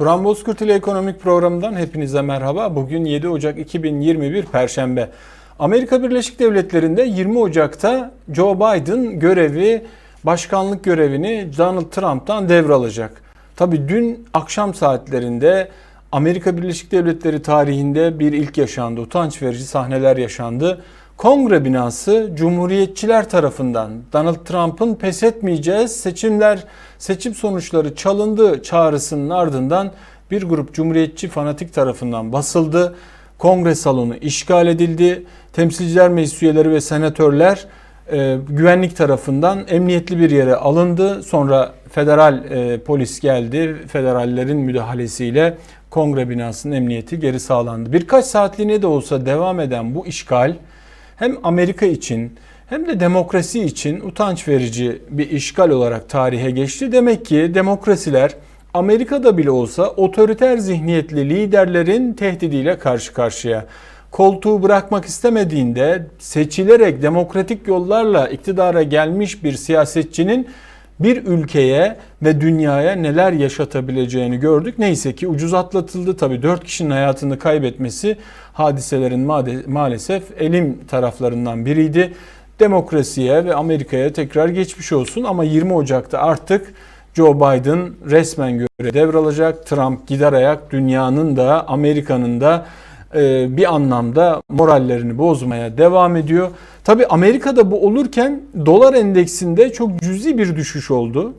Turan Bozkurt ile Ekonomik Programı'ndan hepinize merhaba. Bugün 7 Ocak 2021 Perşembe. Amerika Birleşik Devletleri'nde 20 Ocak'ta Joe Biden görevi, başkanlık görevini Donald Trump'tan devralacak. Tabi dün akşam saatlerinde Amerika Birleşik Devletleri tarihinde bir ilk yaşandı. Utanç verici sahneler yaşandı. Kongre binası Cumhuriyetçiler tarafından Donald Trump'ın pes etmeyeceğiz, seçimler, seçim sonuçları çalındı çağrısının ardından bir grup Cumhuriyetçi fanatik tarafından basıldı. Kongre salonu işgal edildi. Temsilciler Meclisi üyeleri ve senatörler e, güvenlik tarafından emniyetli bir yere alındı. Sonra federal e, polis geldi. Federallerin müdahalesiyle kongre binasının emniyeti geri sağlandı. Birkaç saatliğine de olsa devam eden bu işgal hem Amerika için hem de demokrasi için utanç verici bir işgal olarak tarihe geçti. Demek ki demokrasiler Amerika'da bile olsa otoriter zihniyetli liderlerin tehdidiyle karşı karşıya. Koltuğu bırakmak istemediğinde seçilerek demokratik yollarla iktidara gelmiş bir siyasetçinin bir ülkeye ve dünyaya neler yaşatabileceğini gördük. Neyse ki ucuz atlatıldı. Tabi 4 kişinin hayatını kaybetmesi hadiselerin maalesef elim taraflarından biriydi. Demokrasiye ve Amerika'ya tekrar geçmiş olsun ama 20 Ocak'ta artık Joe Biden resmen göre devralacak. Trump gider ayak dünyanın da Amerika'nın da e, bir anlamda morallerini bozmaya devam ediyor. Tabi Amerika'da bu olurken dolar endeksinde çok cüzi bir düşüş oldu.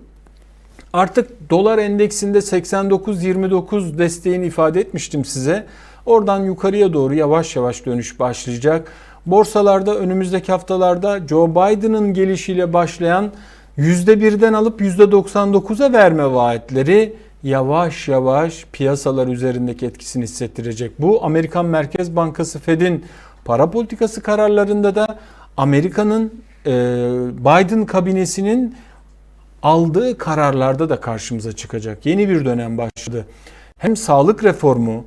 Artık dolar endeksinde 89-29 desteğini ifade etmiştim size. Oradan yukarıya doğru yavaş yavaş dönüş başlayacak. Borsalarda önümüzdeki haftalarda Joe Biden'ın gelişiyle başlayan %1'den alıp %99'a verme vaatleri yavaş yavaş piyasalar üzerindeki etkisini hissettirecek. Bu Amerikan Merkez Bankası Fed'in para politikası kararlarında da Amerika'nın e, Biden kabinesinin aldığı kararlarda da karşımıza çıkacak. Yeni bir dönem başladı. Hem sağlık reformu,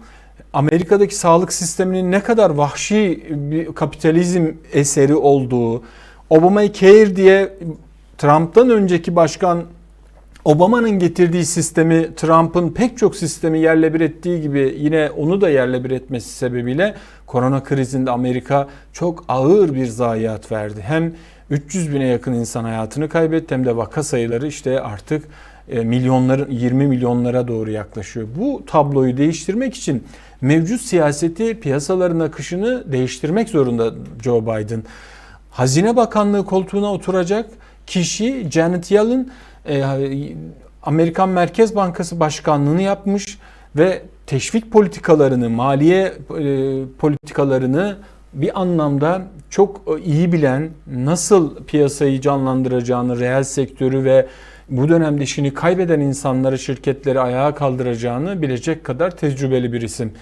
Amerika'daki sağlık sisteminin ne kadar vahşi bir kapitalizm eseri olduğu, Obamacare diye Trump'tan önceki başkan Obama'nın getirdiği sistemi Trump'ın pek çok sistemi yerle bir ettiği gibi yine onu da yerle bir etmesi sebebiyle korona krizinde Amerika çok ağır bir zayiat verdi. Hem 300 bine yakın insan hayatını kaybetti hem de vaka sayıları işte artık e, milyonların 20 milyonlara doğru yaklaşıyor. Bu tabloyu değiştirmek için mevcut siyaseti piyasaların akışını değiştirmek zorunda Joe Biden. Hazine Bakanlığı koltuğuna oturacak kişi Janet Yellen e, Amerikan Merkez Bankası Başkanlığını yapmış ve teşvik politikalarını, maliye e, politikalarını bir anlamda çok iyi bilen, nasıl piyasayı canlandıracağını, reel sektörü ve bu dönemde işini kaybeden insanları, şirketleri ayağa kaldıracağını bilecek kadar tecrübeli bir isim.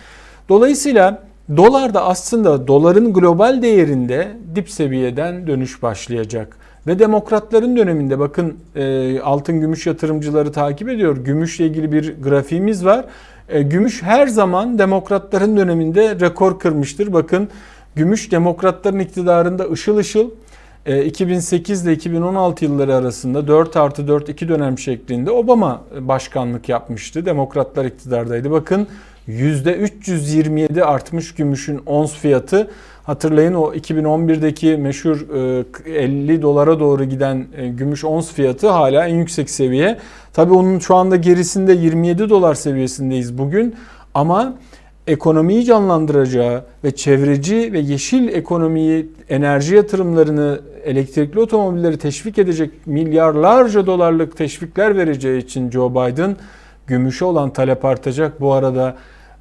Dolayısıyla dolar da aslında doların global değerinde dip seviyeden dönüş başlayacak. Ve demokratların döneminde bakın e, altın gümüş yatırımcıları takip ediyor. Gümüşle ilgili bir grafiğimiz var. E, gümüş her zaman demokratların döneminde rekor kırmıştır. Bakın gümüş demokratların iktidarında ışıl ışıl 2008 ile 2016 yılları arasında 4 artı 4 iki dönem şeklinde Obama başkanlık yapmıştı. Demokratlar iktidardaydı. Bakın %327 artmış gümüşün ons fiyatı. Hatırlayın o 2011'deki meşhur 50 e, dolara doğru giden e, gümüş ons fiyatı hala en yüksek seviye. Tabii onun şu anda gerisinde 27 dolar seviyesindeyiz bugün. Ama ekonomiyi canlandıracağı ve çevreci ve yeşil ekonomiyi, enerji yatırımlarını, elektrikli otomobilleri teşvik edecek milyarlarca dolarlık teşvikler vereceği için Joe Biden gümüşe olan talep artacak. Bu arada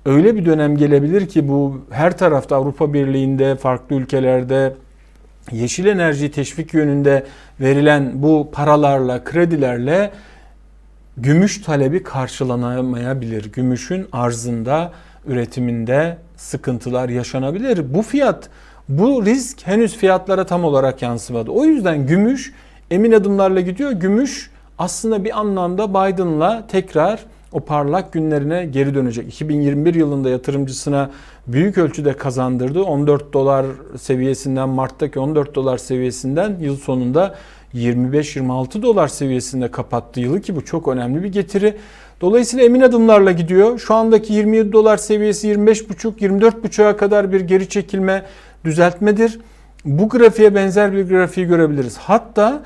öyle bir dönem gelebilir ki bu her tarafta Avrupa Birliği'nde, farklı ülkelerde yeşil enerji teşvik yönünde verilen bu paralarla, kredilerle gümüş talebi karşılanamayabilir. Gümüşün arzında, üretiminde sıkıntılar yaşanabilir. Bu fiyat, bu risk henüz fiyatlara tam olarak yansımadı. O yüzden gümüş emin adımlarla gidiyor. Gümüş aslında bir anlamda Biden'la tekrar o parlak günlerine geri dönecek. 2021 yılında yatırımcısına büyük ölçüde kazandırdı. 14 dolar seviyesinden Mart'taki 14 dolar seviyesinden yıl sonunda 25-26 dolar seviyesinde kapattı yılı ki bu çok önemli bir getiri. Dolayısıyla emin adımlarla gidiyor. Şu andaki 27 dolar seviyesi 25,5-24,5'a kadar bir geri çekilme düzeltmedir. Bu grafiğe benzer bir grafiği görebiliriz. Hatta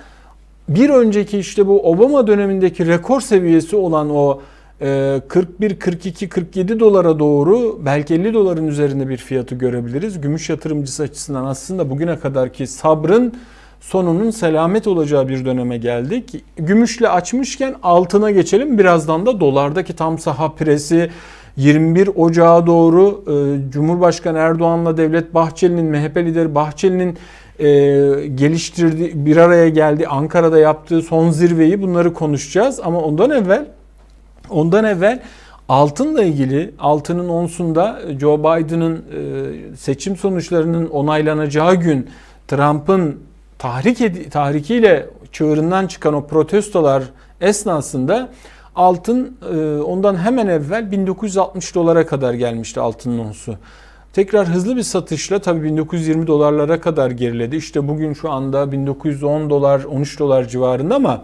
bir önceki işte bu Obama dönemindeki rekor seviyesi olan o 41, 42, 47 dolara doğru belki 50 doların üzerinde bir fiyatı görebiliriz. Gümüş yatırımcısı açısından aslında bugüne kadarki sabrın sonunun selamet olacağı bir döneme geldik. Gümüşle açmışken altına geçelim. Birazdan da dolardaki tam saha presi 21 Ocağı doğru e, Cumhurbaşkanı Erdoğan'la Devlet Bahçeli'nin, MHP lideri Bahçeli'nin e, geliştirdiği, bir araya geldi Ankara'da yaptığı son zirveyi bunları konuşacağız. Ama ondan evvel ondan evvel altınla ilgili altının onsunda Joe Biden'ın e, seçim sonuçlarının onaylanacağı gün Trump'ın tahrik tahrikiyle çığırından çıkan o protestolar esnasında altın e, ondan hemen evvel 1960 dolara kadar gelmişti altının onsu. Tekrar hızlı bir satışla tabii 1920 dolarlara kadar geriledi. İşte bugün şu anda 1910 dolar 13 dolar civarında ama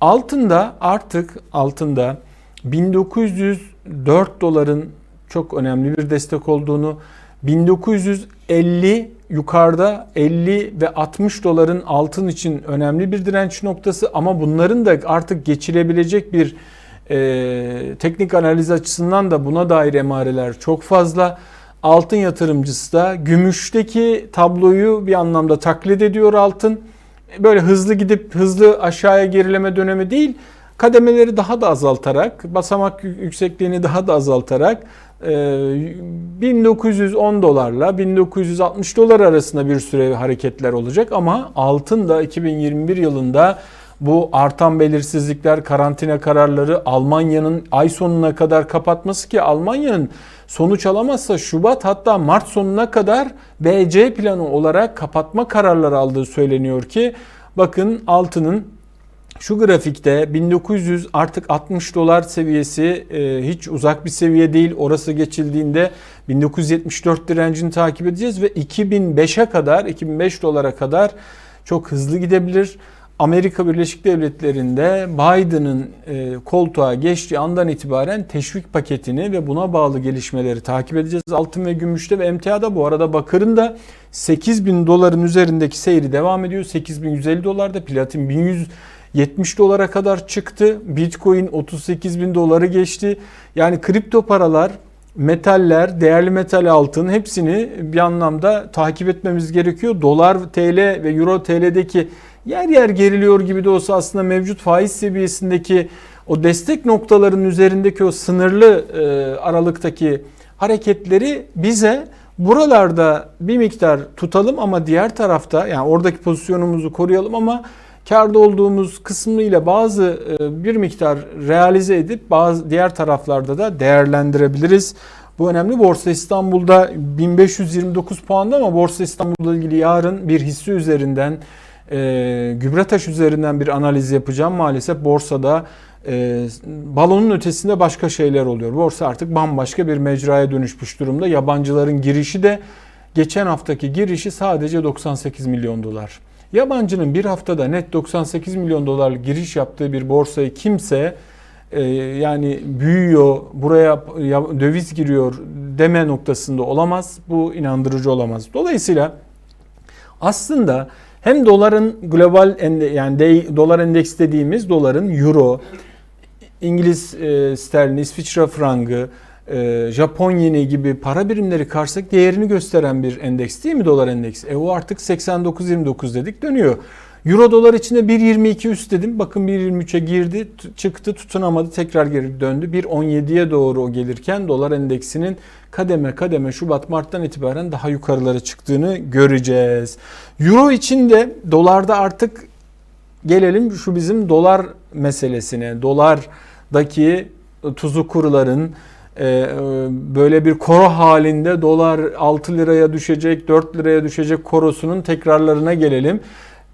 altında artık altında 1904 doların çok önemli bir destek olduğunu 1950 yukarıda 50 ve 60 doların altın için önemli bir direnç noktası ama bunların da artık geçilebilecek bir e, teknik analiz açısından da buna dair emareler çok fazla. Altın yatırımcısı da gümüşteki tabloyu bir anlamda taklit ediyor altın. Böyle hızlı gidip hızlı aşağıya gerileme dönemi değil kademeleri daha da azaltarak, basamak yüksekliğini daha da azaltarak 1910 dolarla 1960 dolar arasında bir süre hareketler olacak. Ama altın da 2021 yılında bu artan belirsizlikler, karantina kararları Almanya'nın ay sonuna kadar kapatması ki Almanya'nın sonuç alamazsa Şubat hatta Mart sonuna kadar BC planı olarak kapatma kararları aldığı söyleniyor ki bakın altının şu grafikte 1900 artık 60 dolar seviyesi e, hiç uzak bir seviye değil. Orası geçildiğinde 1974 direncini takip edeceğiz ve 2005'e kadar 2005 dolara kadar çok hızlı gidebilir. Amerika Birleşik Devletleri'nde Biden'ın e, koltuğa geçtiği andan itibaren teşvik paketini ve buna bağlı gelişmeleri takip edeceğiz. Altın ve gümüşte ve emtiada bu arada bakırın da 8 bin doların üzerindeki seyri devam ediyor. 8150 dolarda platin 1100 70 dolara kadar çıktı. Bitcoin 38 bin doları geçti. Yani kripto paralar, metaller, değerli metal altın hepsini bir anlamda takip etmemiz gerekiyor. Dolar, TL ve Euro TL'deki yer yer geriliyor gibi de olsa aslında mevcut faiz seviyesindeki o destek noktalarının üzerindeki o sınırlı e, aralıktaki hareketleri bize buralarda bir miktar tutalım ama diğer tarafta yani oradaki pozisyonumuzu koruyalım ama karda olduğumuz kısmıyla bazı e, bir miktar realize edip bazı diğer taraflarda da değerlendirebiliriz. Bu önemli. Borsa İstanbul'da 1529 puanda ama Borsa İstanbul'la ilgili yarın bir hisse üzerinden e, Gübretaş üzerinden bir analiz yapacağım. Maalesef borsada e, balonun ötesinde başka şeyler oluyor. Borsa artık bambaşka bir mecraya dönüşmüş durumda. Yabancıların girişi de geçen haftaki girişi sadece 98 milyon dolar. Yabancının bir haftada net 98 milyon dolarlık giriş yaptığı bir borsayı kimse e, yani büyüyor, buraya döviz giriyor deme noktasında olamaz. Bu inandırıcı olamaz. Dolayısıyla aslında hem doların global ende, yani de, dolar endeks dediğimiz doların euro, İngiliz e, sterlini, İsviçre frangı, Japon yeni gibi para birimleri karşılasak değerini gösteren bir endeks değil mi dolar endeksi? E o artık 89-29 dedik dönüyor. Euro dolar içinde 1.22 üst dedim. Bakın 1.23'e girdi, çıktı, tutunamadı, tekrar geri döndü. 1.17'ye doğru o gelirken dolar endeksinin kademe kademe Şubat Mart'tan itibaren daha yukarılara çıktığını göreceğiz. Euro içinde dolarda artık gelelim şu bizim dolar meselesine. Dolardaki tuzu kuruların ee, böyle bir koro halinde dolar 6 liraya düşecek, 4 liraya düşecek korosunun tekrarlarına gelelim.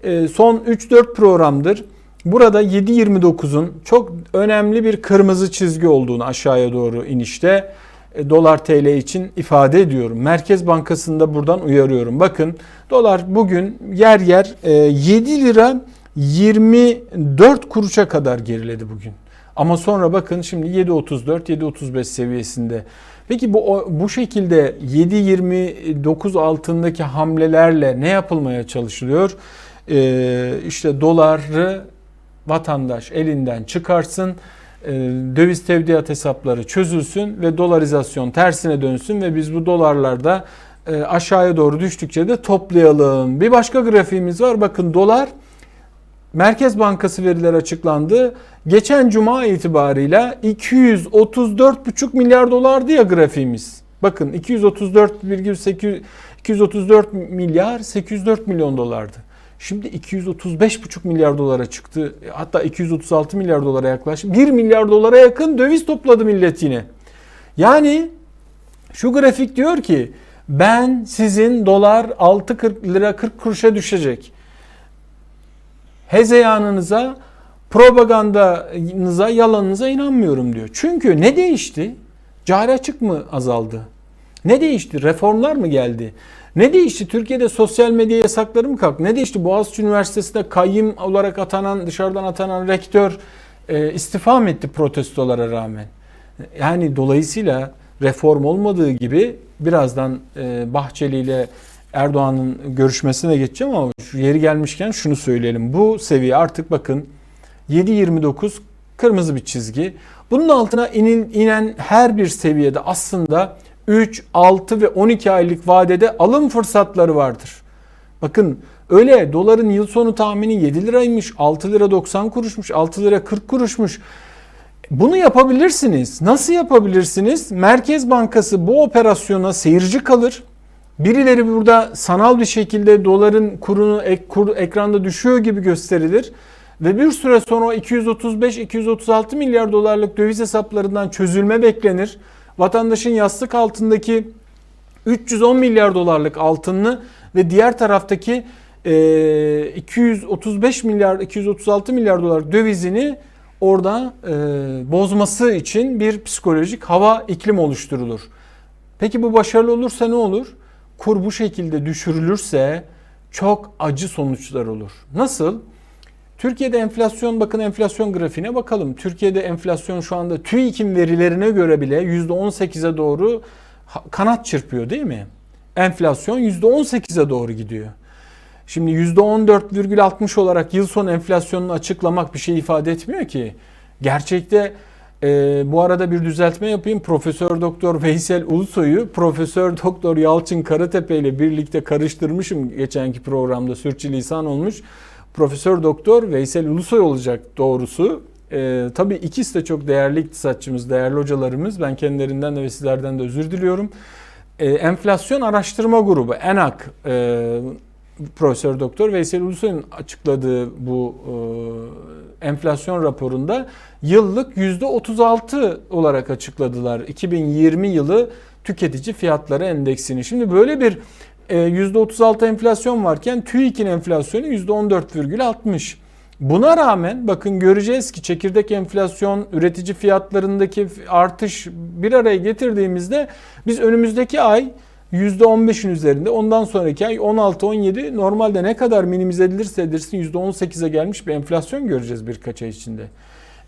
Ee, son 3-4 programdır. Burada 7.29'un çok önemli bir kırmızı çizgi olduğunu aşağıya doğru inişte e, dolar TL için ifade ediyorum. Merkez Bankası'nda buradan uyarıyorum. Bakın dolar bugün yer yer 7 e, lira 24 kuruşa kadar geriledi bugün. Ama sonra bakın şimdi 7.34 7.35 seviyesinde. Peki bu bu şekilde 7.29 altındaki hamlelerle ne yapılmaya çalışılıyor? Ee, işte doları vatandaş elinden çıkarsın e, döviz tevdiat hesapları çözülsün ve dolarizasyon tersine dönsün ve biz bu dolarlarda e, aşağıya doğru düştükçe de toplayalım. Bir başka grafiğimiz var. Bakın dolar Merkez Bankası verileri açıklandı. Geçen cuma itibarıyla 234,5 milyar dolardı ya grafiğimiz. Bakın 234,8 234 milyar 804 milyon dolardı. Şimdi 235,5 milyar dolara çıktı. Hatta 236 milyar dolara yaklaştı. 1 milyar dolara yakın döviz topladı millet yine. Yani şu grafik diyor ki ben sizin dolar 6.40 lira 40 kuruşa düşecek. Hezeyanınıza, propagandanıza, yalanınıza inanmıyorum diyor. Çünkü ne değişti? Cari açık mı azaldı? Ne değişti? Reformlar mı geldi? Ne değişti? Türkiye'de sosyal medya yasakları mı kalktı? Ne değişti? Boğaziçi Üniversitesi'nde kayyım olarak atanan, dışarıdan atanan rektör e, istifa mı etti protestolara rağmen? Yani dolayısıyla reform olmadığı gibi birazdan e, Bahçeli ile Erdoğan'ın görüşmesine geçeceğim ama şu yeri gelmişken şunu söyleyelim. Bu seviye artık bakın 7.29 kırmızı bir çizgi. Bunun altına inin, inen her bir seviyede aslında 3, 6 ve 12 aylık vadede alım fırsatları vardır. Bakın öyle doların yıl sonu tahmini 7 liraymış, 6 lira 90 kuruşmuş, 6 lira 40 kuruşmuş. Bunu yapabilirsiniz. Nasıl yapabilirsiniz? Merkez Bankası bu operasyona seyirci kalır. Birileri burada sanal bir şekilde doların kurunu ek, kur, ekranda düşüyor gibi gösterilir. Ve bir süre sonra 235-236 milyar dolarlık döviz hesaplarından çözülme beklenir. Vatandaşın yastık altındaki 310 milyar dolarlık altınını ve diğer taraftaki 235 milyar 236 milyar dolar dövizini orada bozması için bir psikolojik hava iklim oluşturulur. Peki bu başarılı olursa ne olur? Kur bu şekilde düşürülürse çok acı sonuçlar olur. Nasıl? Türkiye'de enflasyon bakın enflasyon grafiğine bakalım. Türkiye'de enflasyon şu anda TÜİK'in verilerine göre bile %18'e doğru kanat çırpıyor değil mi? Enflasyon %18'e doğru gidiyor. Şimdi %14,60 olarak yıl sonu enflasyonunu açıklamak bir şey ifade etmiyor ki. Gerçekte e, bu arada bir düzeltme yapayım. Profesör Doktor Veysel Ulusoy'u Profesör Doktor Yalçın Karatepe ile birlikte karıştırmışım geçenki programda sürçülisan olmuş. Profesör Doktor Veysel Ulusoy olacak doğrusu. Ee, tabii ikisi de çok değerli iktisatçımız, değerli hocalarımız. Ben kendilerinden de ve sizlerden de özür diliyorum. Ee, enflasyon Araştırma Grubu, ENAK, e, Profesör Doktor Veysel Ulusoy'un açıkladığı bu e, enflasyon raporunda yıllık %36 olarak açıkladılar. 2020 yılı tüketici fiyatları endeksini. Şimdi böyle bir %36 e, enflasyon varken TÜİK'in enflasyonu %14,60. Buna rağmen bakın göreceğiz ki çekirdek enflasyon, üretici fiyatlarındaki artış bir araya getirdiğimizde biz önümüzdeki ay %15'in üzerinde ondan sonraki ay 16-17 normalde ne kadar minimize edilirse edilsin %18'e gelmiş bir enflasyon göreceğiz birkaç ay içinde.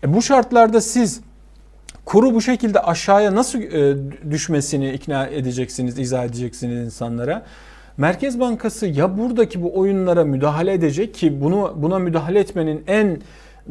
E bu şartlarda siz kuru bu şekilde aşağıya nasıl e, düşmesini ikna edeceksiniz, izah edeceksiniz insanlara? Merkez Bankası ya buradaki bu oyunlara müdahale edecek ki bunu buna müdahale etmenin en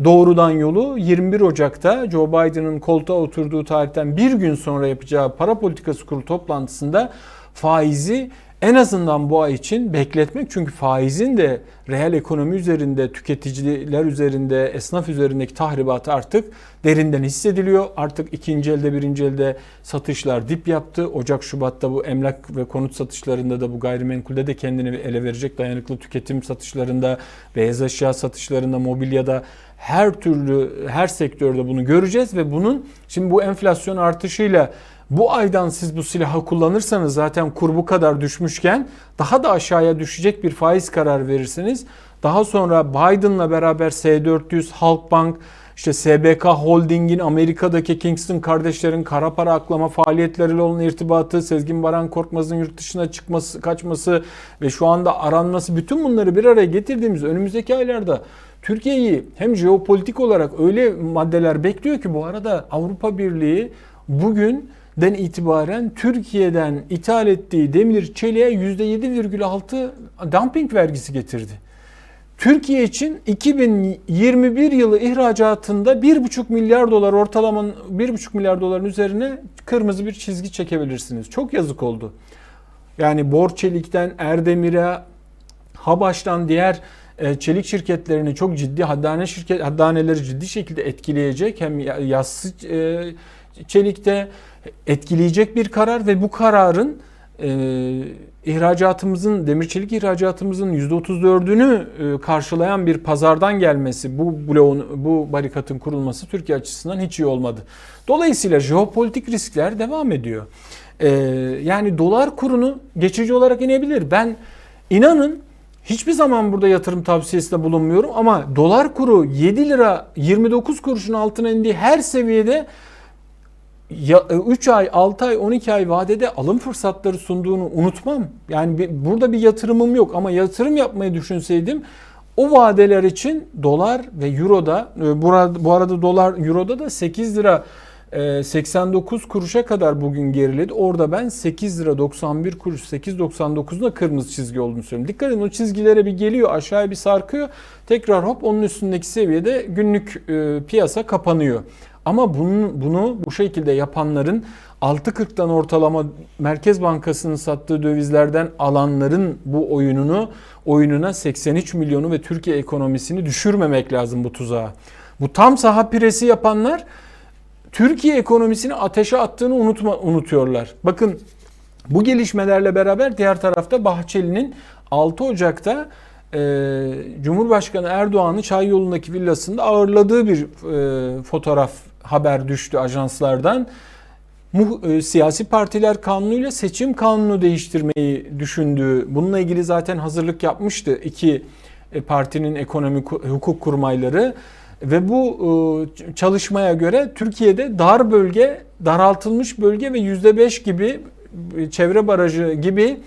doğrudan yolu 21 Ocak'ta Joe Biden'ın koltuğa oturduğu tarihten bir gün sonra yapacağı para politikası kurulu toplantısında faizi en azından bu ay için bekletmek. Çünkü faizin de reel ekonomi üzerinde, tüketiciler üzerinde, esnaf üzerindeki tahribatı artık derinden hissediliyor. Artık ikinci elde, birinci elde satışlar dip yaptı. Ocak, Şubat'ta bu emlak ve konut satışlarında da bu gayrimenkulde de kendini ele verecek dayanıklı tüketim satışlarında, beyaz eşya satışlarında, mobilyada her türlü, her sektörde bunu göreceğiz ve bunun şimdi bu enflasyon artışıyla bu aydan siz bu silahı kullanırsanız zaten kur bu kadar düşmüşken daha da aşağıya düşecek bir faiz karar verirsiniz. Daha sonra Biden'la beraber S-400, Halkbank, işte SBK Holding'in Amerika'daki Kingston kardeşlerin kara para aklama faaliyetleriyle olan irtibatı, Sezgin Baran Korkmaz'ın yurt dışına çıkması, kaçması ve şu anda aranması bütün bunları bir araya getirdiğimiz önümüzdeki aylarda Türkiye'yi hem jeopolitik olarak öyle maddeler bekliyor ki bu arada Avrupa Birliği bugün den itibaren Türkiye'den ithal ettiği demir çeliğe %7,6 dumping vergisi getirdi. Türkiye için 2021 yılı ihracatında 1,5 milyar dolar ortalamanın 1,5 milyar doların üzerine kırmızı bir çizgi çekebilirsiniz. Çok yazık oldu. Yani Borçelik'ten Erdemir'e, Habaş'tan diğer e, çelik şirketlerini çok ciddi haddane şirket haddaneleri ciddi şekilde etkileyecek hem yassı e, çelikte etkileyecek bir karar ve bu kararın e, ihracatımızın demir çelik ihracatımızın %34'ünü e, karşılayan bir pazardan gelmesi bu bloğun bu barikatın kurulması Türkiye açısından hiç iyi olmadı. Dolayısıyla jeopolitik riskler devam ediyor. E, yani dolar kurunu geçici olarak inebilir. Ben inanın hiçbir zaman burada yatırım tavsiyesinde bulunmuyorum ama dolar kuru 7 lira 29 kuruşun altına indiği her seviyede 3 e, ay, 6 ay, 12 ay vadede alım fırsatları sunduğunu unutmam. Yani burada bir yatırımım yok ama yatırım yapmayı düşünseydim o vadeler için dolar ve euroda e, bu arada dolar euroda da 8 lira 89 e, kuruşa kadar bugün geriledi. Orada ben 8 lira 91 kuruş 8.99'da kırmızı çizgi olduğunu söylüyorum. Dikkat edin o çizgilere bir geliyor aşağıya bir sarkıyor. Tekrar hop onun üstündeki seviyede günlük piyasa kapanıyor. Ama bunu, bunu bu şekilde yapanların 6.40'dan ortalama Merkez Bankası'nın sattığı dövizlerden alanların bu oyununu oyununa 83 milyonu ve Türkiye ekonomisini düşürmemek lazım bu tuzağa. Bu tam saha piresi yapanlar Türkiye ekonomisini ateşe attığını unutma, unutuyorlar. Bakın bu gelişmelerle beraber diğer tarafta Bahçeli'nin 6 Ocak'ta e, Cumhurbaşkanı Erdoğan'ı Çay yolundaki villasında ağırladığı bir e, fotoğraf haber düştü ajanslardan. E, siyasi partiler kanunuyla seçim kanunu değiştirmeyi düşündüğü, bununla ilgili zaten hazırlık yapmıştı iki e, partinin ekonomi hukuk kurmayları ve bu e, çalışmaya göre Türkiye'de dar bölge, daraltılmış bölge ve yüzde beş gibi çevre barajı gibi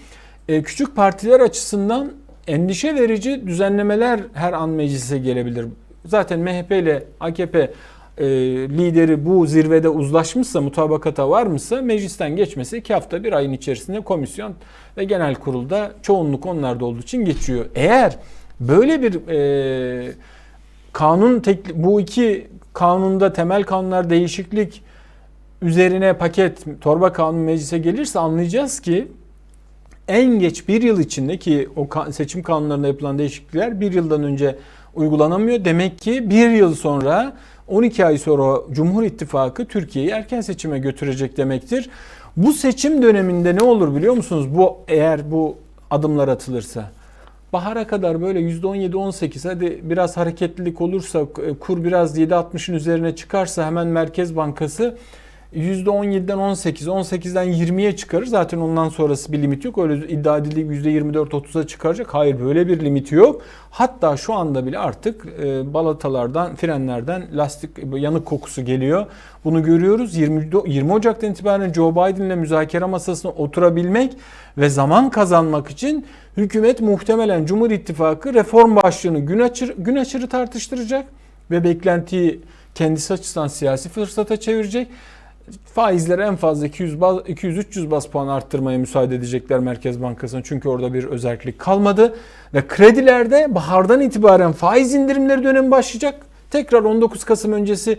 küçük partiler açısından endişe verici düzenlemeler her an meclise gelebilir. Zaten MHP ile AKP e, lideri bu zirvede uzlaşmışsa, mutabakata varmışsa meclisten geçmesi iki hafta bir ayın içerisinde komisyon ve genel kurulda çoğunluk onlarda olduğu için geçiyor. Eğer böyle bir e, kanun tek, bu iki kanunda temel kanunlar değişiklik üzerine paket torba kanun meclise gelirse anlayacağız ki en geç bir yıl içinde ki o seçim kanunlarında yapılan değişiklikler bir yıldan önce uygulanamıyor. Demek ki bir yıl sonra 12 ay sonra Cumhur İttifakı Türkiye'yi erken seçime götürecek demektir. Bu seçim döneminde ne olur biliyor musunuz? Bu eğer bu adımlar atılırsa bahara kadar böyle %17-18 hadi biraz hareketlilik olursa kur biraz 7-60'ın üzerine çıkarsa hemen Merkez Bankası %17'den 18, 18'den 20'ye çıkarır. Zaten ondan sonrası bir limit yok. Öyle iddia edildiği %24-30'a çıkaracak. Hayır böyle bir limiti yok. Hatta şu anda bile artık e, balatalardan, frenlerden lastik yanık kokusu geliyor. Bunu görüyoruz. 20, 20 Ocak'tan itibaren Joe Biden'le müzakere masasına oturabilmek ve zaman kazanmak için hükümet muhtemelen Cumhur İttifakı reform başlığını gün, açır, gün aşırı tartıştıracak ve beklentiyi kendisi açısından siyasi fırsata çevirecek faizleri en fazla 200-300 bas puan arttırmaya müsaade edecekler Merkez Bankası'na. Çünkü orada bir özellik kalmadı. Ve kredilerde bahardan itibaren faiz indirimleri dönemi başlayacak. Tekrar 19 Kasım öncesi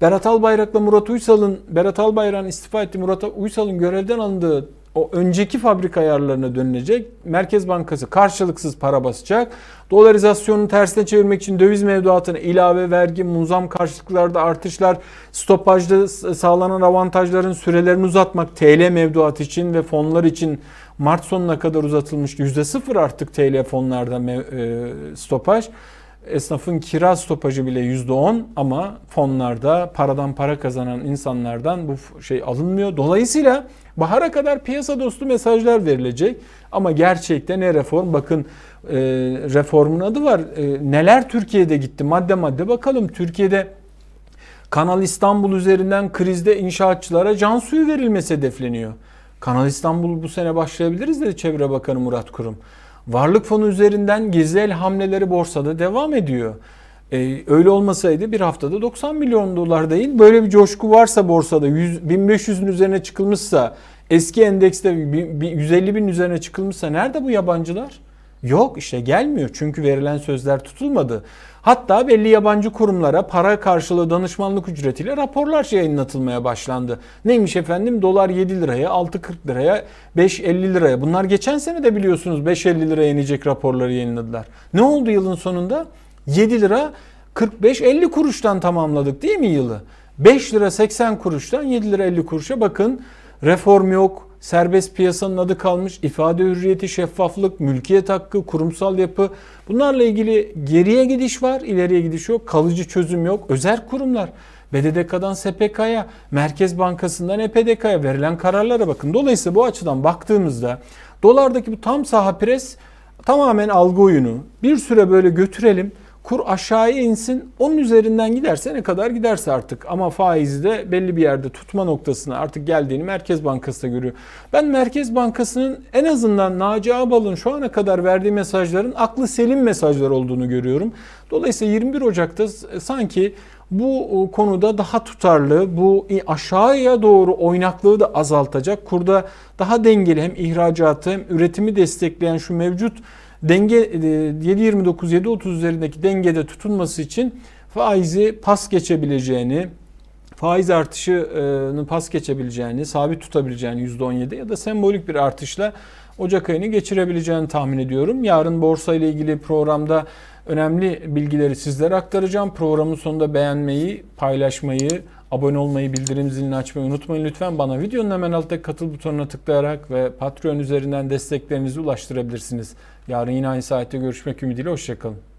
Berat Albayrak'la Murat Uysal'ın, Berat Albayrak'ın istifa ettiği Murat Uysal'ın görevden alındığı o önceki fabrika ayarlarına dönülecek. Merkez Bankası karşılıksız para basacak. Dolarizasyonu tersine çevirmek için döviz mevduatına ilave vergi, muzam karşılıklarda artışlar, stopajda sağlanan avantajların sürelerini uzatmak TL mevduat için ve fonlar için Mart sonuna kadar uzatılmış %0 artık TL fonlarda e, stopaj. Esnafın kira stopajı bile %10 ama fonlarda paradan para kazanan insanlardan bu şey alınmıyor. Dolayısıyla bahara kadar piyasa dostu mesajlar verilecek. Ama gerçekten ne reform? Bakın e, reformun adı var. E, neler Türkiye'de gitti? Madde madde bakalım. Türkiye'de Kanal İstanbul üzerinden krizde inşaatçılara can suyu verilmesi hedefleniyor. Kanal İstanbul bu sene başlayabiliriz dedi Çevre Bakanı Murat Kurum. Varlık fonu üzerinden gizli el hamleleri borsada devam ediyor. Ee, öyle olmasaydı bir haftada 90 milyon dolar değil. Böyle bir coşku varsa borsada 100, 1500'ün üzerine çıkılmışsa eski endekste bir- bir 150 bin üzerine çıkılmışsa nerede bu yabancılar? Yok işte gelmiyor çünkü verilen sözler tutulmadı. Hatta belli yabancı kurumlara para karşılığı danışmanlık ücretiyle raporlar yayınlatılmaya başlandı. Neymiş efendim? Dolar 7 liraya, 6.40 liraya, 5.50 liraya. Bunlar geçen sene de biliyorsunuz 5.50 liraya inecek raporları yayınladılar. Ne oldu yılın sonunda? 7 lira 45-50 kuruştan tamamladık değil mi yılı? 5 lira 80 kuruştan 7 lira 50 kuruşa bakın reform yok, serbest piyasanın adı kalmış, ifade hürriyeti, şeffaflık, mülkiyet hakkı, kurumsal yapı bunlarla ilgili geriye gidiş var, ileriye gidiş yok, kalıcı çözüm yok. Özel kurumlar BDDK'dan SPK'ya, Merkez Bankası'ndan EPDK'ya verilen kararlara bakın. Dolayısıyla bu açıdan baktığımızda dolardaki bu tam saha pres tamamen algı oyunu. Bir süre böyle götürelim. Kur aşağıya insin. Onun üzerinden giderse ne kadar giderse artık. Ama faizi de belli bir yerde tutma noktasına artık geldiğini Merkez Bankası da görüyor. Ben Merkez Bankası'nın en azından Naci Ağbal'ın şu ana kadar verdiği mesajların aklı selim mesajlar olduğunu görüyorum. Dolayısıyla 21 Ocak'ta sanki bu konuda daha tutarlı, bu aşağıya doğru oynaklığı da azaltacak, kurda daha dengeli hem ihracatı hem üretimi destekleyen şu mevcut denge e, 7.29-7.30 üzerindeki dengede tutunması için faizi pas geçebileceğini, faiz artışını pas geçebileceğini, sabit tutabileceğini %17 ya da sembolik bir artışla Ocak ayını geçirebileceğini tahmin ediyorum. Yarın borsa ile ilgili programda önemli bilgileri sizlere aktaracağım. Programın sonunda beğenmeyi, paylaşmayı, abone olmayı, bildirim zilini açmayı unutmayın lütfen. Bana videonun hemen alttaki katıl butonuna tıklayarak ve Patreon üzerinden desteklerinizi ulaştırabilirsiniz. Yarın yine aynı saatte görüşmek ümidiyle. Hoşçakalın.